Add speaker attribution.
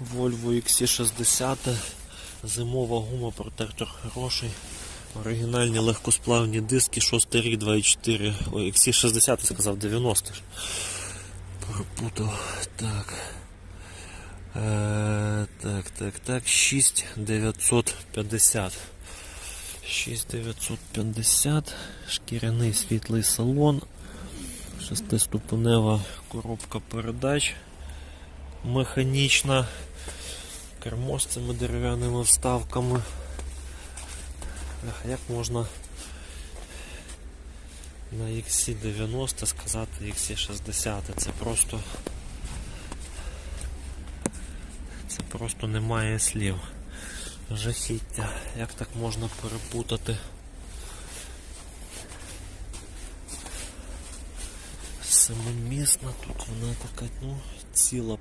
Speaker 1: Volvo XC60, зимова гума, протектор хороший. Оригінальні легкосплавні диски, 6 рік 2.4. Ой, XC60 сказав 90 ж. Перепутав. Так. Е, так, так, так. 6950. 6950. Шкіряний світлий салон. Шестиступенева коробка передач. Механічна. Кермо з цими дерев'яними вставками. Як можна на XC90 сказати XC60? Це просто. Це просто немає слів. Жахіття. Як так можна перепутати? Семимісна, тут вона така, ну, ціла